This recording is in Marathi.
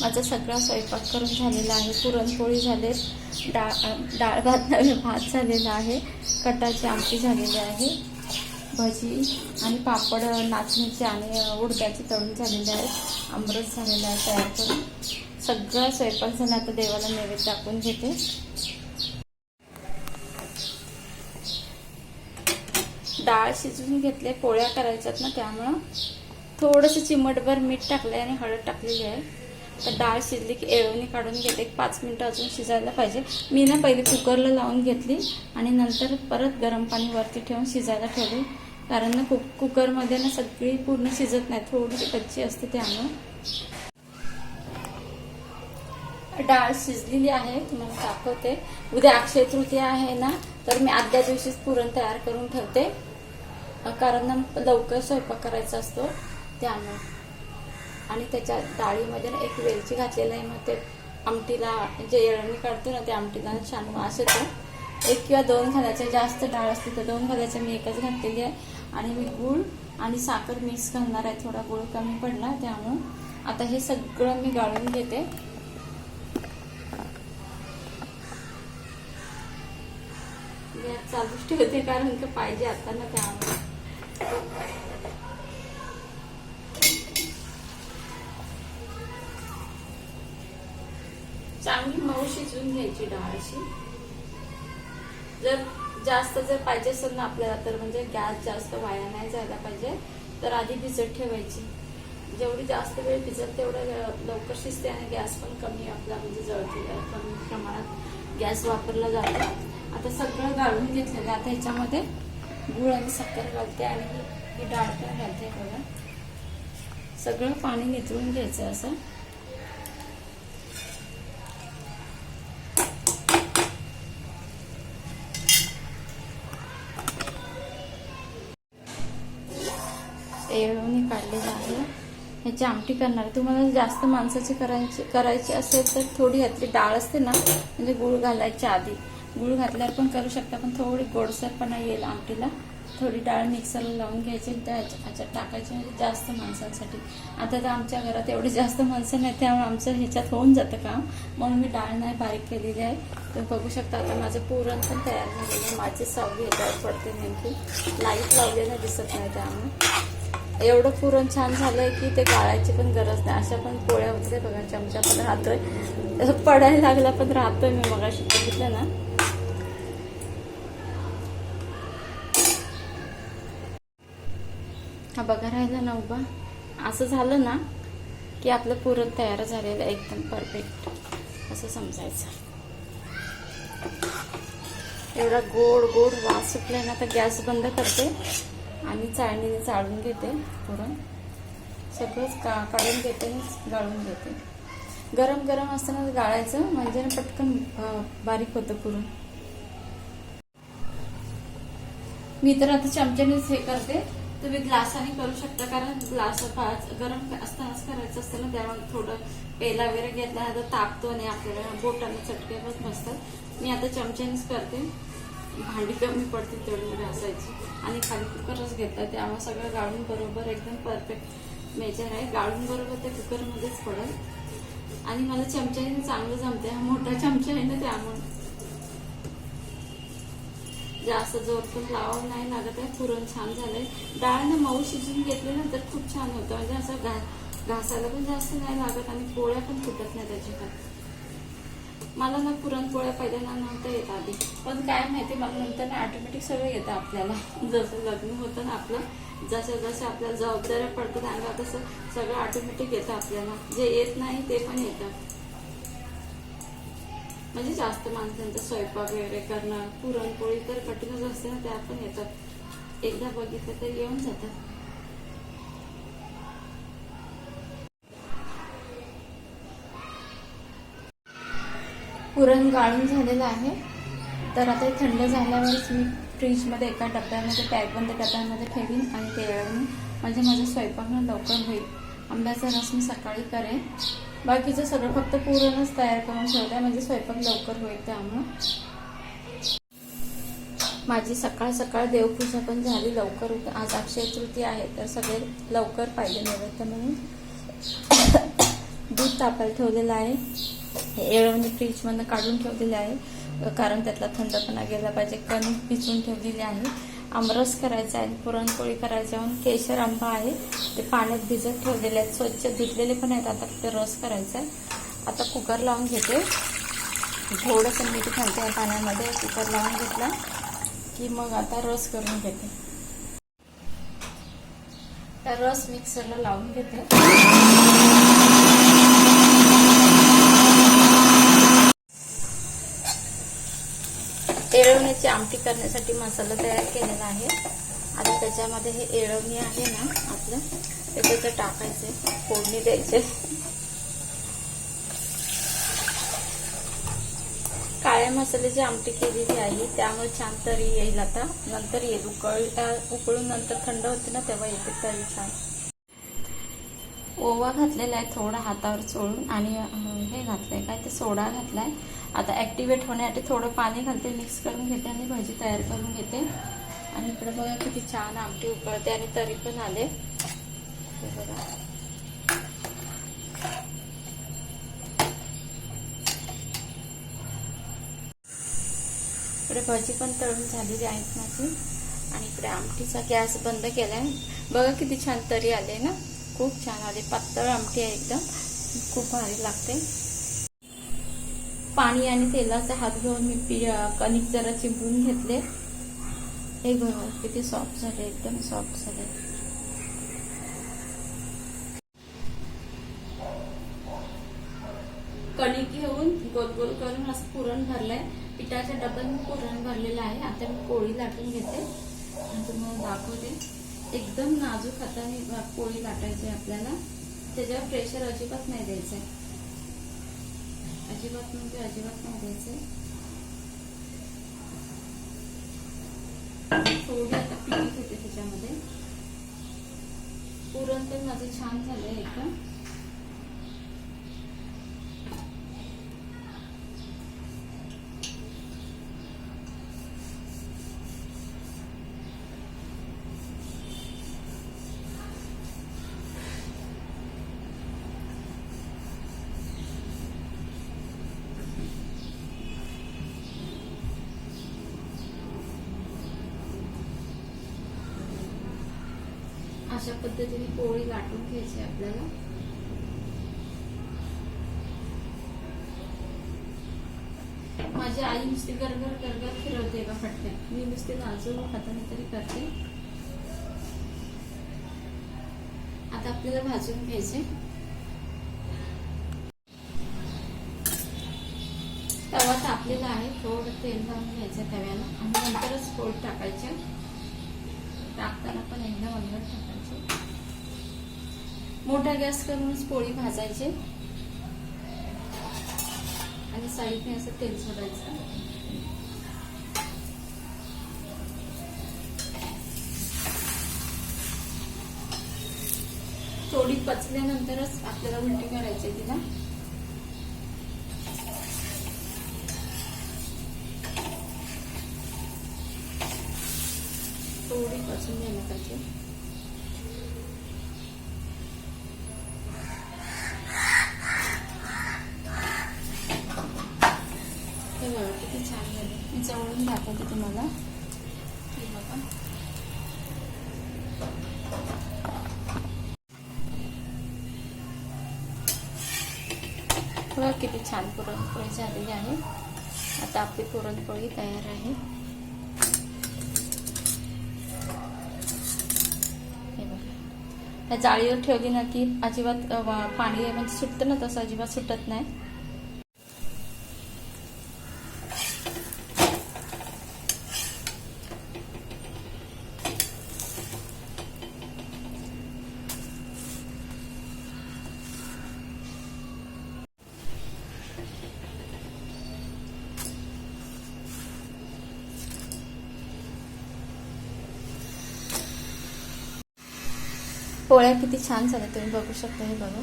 माझा सगळा स्वयंपाक करून झालेला आहे. पुरणपोळी झाले डाळ डाळ भात भात झालेला आहे. कटाची आमटी झालेली आहे. भजी आणि पापड नाचणीचे आणि उडद्याचे तळून झालेले आहेत. आमरस झालेला आहे तयार करून. सगळा स्वयंपाक झाला आता देवाला नैवेद्य दाखवून घेते. डाळ शिजवून घेतले पोळ्या करायच्यात ना त्यामुळं. थोडंसं चिमटभर मीठ टाकलं आणि हळद टाकलेली आहे. तर डाळ शिजली की एळवणी काढून घेते. एक पाच मिनटं अजून शिजायला पाहिजे. मी ना पहिले कुकरला लावून घेतली आणि नंतर परत गरम पाणी वरती ठेवून शिजायला ठेवली. कारण ना कुक कुकरमध्ये ना सगळी पूर्ण शिजत नाही. थोडीशी कच्ची असते त्यामुळं. डाळ शिजलेली आहे. तुम्हाला दाखवते. उद्या अक्षय तृतीया आहे ना तर मी आदल्या दिवशीच पुरण तयार करून ठेवते. कारण ना लवकर स्वयंपाक करायचा असतो. त्यामुळे. आणि त्याच्या डाळीमध्ये ना एक वेलची घातलेला आहे मग ते आमटीला जे येळणी काढतो ना ते आमटीला छान वास येतो. एक किंवा दोन घालायचे जास्त डाळ असते तर दोन घालायच्या मी एकच घातलेली आहे. आणि मी गूळ आणि साखर मिक्स घालणार आहे थोडा गूळ कमी पडला त्यामुळं. आता हे सगळं मी गाळून घेते. गॅस चालूच ठेवते कारण की पाहिजे आता ना त्यामुळे. चांगली मऊ शिजवून घ्यायची डाळ अशी. जर जास्त जर पाहिजे असेल ना आपल्याला तर म्हणजे गॅस जास्त वाया नाही जायला पाहिजे. तर आधी भिजत ठेवायची. जेवढी जास्त वेळ भिजत तेवढं लवकर शिजते आणि गॅस पण कमी आपला म्हणजे जळते. कमी प्रमाणात गॅस वापरला जातो. आता सगळं गाळून घेतलेलं आता ह्याच्यामध्ये गुळ आणि साखर घालते आणि ही डाळ पण घालते बघा. सगळं पाणी निचळून घ्यायचं असं. येळवणी काढलेलं आहे ह्याची आमटी करणार आहे. तुम्हाला जास्त माणसाची करायची करायची असेल तर थोडी ह्यातली डाळ असते ना म्हणजे गुळ घालायच्या आधी. गुळ घातल्यावर पण करू शकता पण थोडी गोडसरपणा येईल आमटीला. थोडी डाळ मिक्सरला लावून घ्यायची आणि त्या ह्याच्या- टाकायची म्हणजे जास्त माणसांसाठी. आता तर आमच्या घरात एवढी जास्त माणसं नाही त्यामुळे आमचं ह्याच्यात होऊन जातं काम. म्हणून मी डाळ नाही बारीक केलेली आहे. तुम्ही बघू शकता आता माझं पुरण पण तयार झालेलं आहे. माझी सहावी ह्याच्यावर पडते नेमकी. लाइट लावलेलं दिसत नाही त्यामुळे. एवढं पुरण छान झालंय की ते गाळायची पण गरज नाही. अशा पण पोळ्या वगैरे बघा चमचा पण राहतोय. असं पडायला लागला पण राहतोय मी मग बघितलं ना. हा बघा राहिला ना उभा. असं झालं ना की आपलं पुरण तयार झालेलं आहे एकदम परफेक्ट असं समजायचं. एवढा गोड गोड वास सुटलाय ना तर गॅस बंद करते. आणि चाळणीने चाळून घेते पुरण. सगळंच का काढून घेते आणि गाळून घेते. गरम गरम असताना गाळायचं म्हणजे पटकन बारीक होतं पुरण. मी तर आता चमच्यानेच हे करते. तुम्ही ग्लासाने करू शकता कारण ग्लास गरम असतानाच करायचं असतं ना त्यामुळे थोडं पेला वगैरे घेतला तर तापतो आणि आपल्याला बोटाने चटके पण बसतात. मी आता चमच्यानेच करते. भांडी कमी पडते तेवढी घासायची आणि खाली कुकरच घेतला त्यामुळे सगळं गाळून बरोबर एकदम परफेक्ट मेजर आहे. गाळून बरोबर ते कुकरमध्येच पडेल. आणि मला चमच्याने चांगलं जमते हा मोठा चमचा आहे ना त्यामुळे. जास्त जोर पण लावावं नाही लागत आहे. पुरण छान झालंय. डाळ ना मऊ शिजून घेतली ना तर खूप छान होतं. म्हणजे असं घा घासायला पण जास्त नाही लागत आणि पोळ्या पण फुटत नाही त्याच्यात. मला ना पुरणपोळ्या पहिल्यांदा नव्हत्या येत आधी. पण काय माहिती मला नंतर ना ऑटोमॅटिक सगळं येतं आपल्याला. जसं लग्न होतं ना आपलं जसं जसं आपल्याला जबाबदाऱ्या पडतात अंगा तसं सगळं ऑटोमॅटिक येतं आपल्याला. जे येत नाही ते पण येतं. म्हणजे जास्त माणसांचा स्वयंपाक वगैरे करणं पुरणपोळी तर कठीणच असते ना त्या पण येतात. एकदा बघितलं तर येऊन जातात. पुरण गाळून झालेलं आहे. तर आता हे थंड झाल्यावरच मी फ्रीजमध्ये एका डब्यामध्ये पॅकबंद डब्यामध्ये ठेवीन आणि ते येळवून म्हणजे माझा स्वयंपाक लवकर होईल. आंब्याचा रस मी सकाळी करेन. बाकीचं सगळं फक्त पुरणच तयार करून ठेवलं आहे म्हणजे स्वयंपाक लवकर होईल त्यामुळं. माझी सकाळ सकाळ देवपूजा पण झाली. लवकर उठ- आज अक्षय तृतीय आहे तर सगळे लवकर पाहिजे नैवेद्य म्हणून. दूध तापायला ठेवलेलं आहे. हे येळवणी म्हणजे फ्रीजमधनं काढून ठेवलेले आहे. कारण त्यातला थंडपणा गेला पाहिजे कणिक भिजवून ठेवलेली आहे. आमरस करायचा आहे पुरणपोळी करायची आहे केशर आंबा आहे. ते पाण्यात भिजत ठेवलेले आहेत. स्वच्छ धुतलेले पण आहेत. आता ते रस करायचा आहे. आता कुकर लावून घेते. थोडंसं मीठ घालते या पाण्यामध्ये. कुकर लावून घेतला की मग आता रस करून घेते. तर रस मिक्सरला लावून घेते. आमटी करण्यासाठी मसाला तयार केलेला आहे. आता त्याच्यामध्ये हे एळवणी आहे ना आपलं ते त्याचं टाकायचे फोडणी द्यायचे. काळ्या मसाल्याची आमटी केलेली आहे त्यामुळे छान तरी येईल आता. नंतर येईल. उकळ उकळून नंतर थंड होते ना तेव्हा येते तरी छान. ओवा घातलेला आहे थोडा हातावर चोळून आणि हे हे घातलंय काय ते सोडा घातलाय. आता ऍक्टिवेट होण्यासाठी थोडं पाणी घालते मिक्स करून घेते आणि भाजी तयार करून घेते. आणि इकडे बघा किती छान आमटी उकळते आणि तरी पण आले. बघा. इकडे भाजी पण तळून झालेली आहेत माझी. आणि इकडे आमटीचा गॅस बंद केलाय. बघा किती छान तरी आले ना. खूप छान आले पातळ आमटी आहे एकदम. खूप भारी लागते. पाणी आणि तेलाचा हात घेऊन मी पि कणिक जरा चिंबून घेतले. हे बघा किती सॉफ्ट झाले एकदम सॉफ्ट झाले. कणिक घेऊन गोल गोल करून असं पुरण भरलंय. पिठाच्या डब्यात मी पुरण भरलेलं आहे. आता मी पोळी लाटून घेते. आणि तुम्हाला दाखवते. एकदम नाजूक हाताने पोळी लाटायची आहे आपल्याला. त्याच्यावर प्रेशर अजिबात नाही द्यायचं आहे. अजिबात म्हणजे अजिबात नाही द्यायचं थोडी आता पीठ होते त्याच्यामध्ये. पुरण पण माझं छान झालंय एकदम. अशा पद्धतीने पोळी लाटून घ्यायची आपल्याला. माझी आई नुसती गरगर गरगर फिरवते का फटक्यात. मी नुसते नाजूक हाताने तरी करते. आता आपल्याला भाजून घ्यायचे. तवा तापलेला आहे थोडं तेल लावून घ्यायचं तव्याला. आणि नंतरच पोळी टाकायचे. टाकताना पण एकदम अंदर टाकायचं मोठा गॅस करूनच पोळी भाजायचे. आणि साईडने असं तेल सोडायचं. थोडी पचल्यानंतरच आपल्याला उलटी करायची तिला. थोडी पचून घ्यायला पाहिजे हे बघा किती छान झाले मी जवळून दाखवते तुम्हाला. बघा किती छान पुरणपोळी झालेली आहे. आता आपली पुरणपोळी तयार आहे. हे बघा. जाळीवर ठेवली ना की अजिबात पाणी म्हणजे सुटतं ना तसं अजिबात सुटत नाही. पोळ्या किती छान झाल्या तुम्ही बघू शकता हे बघा.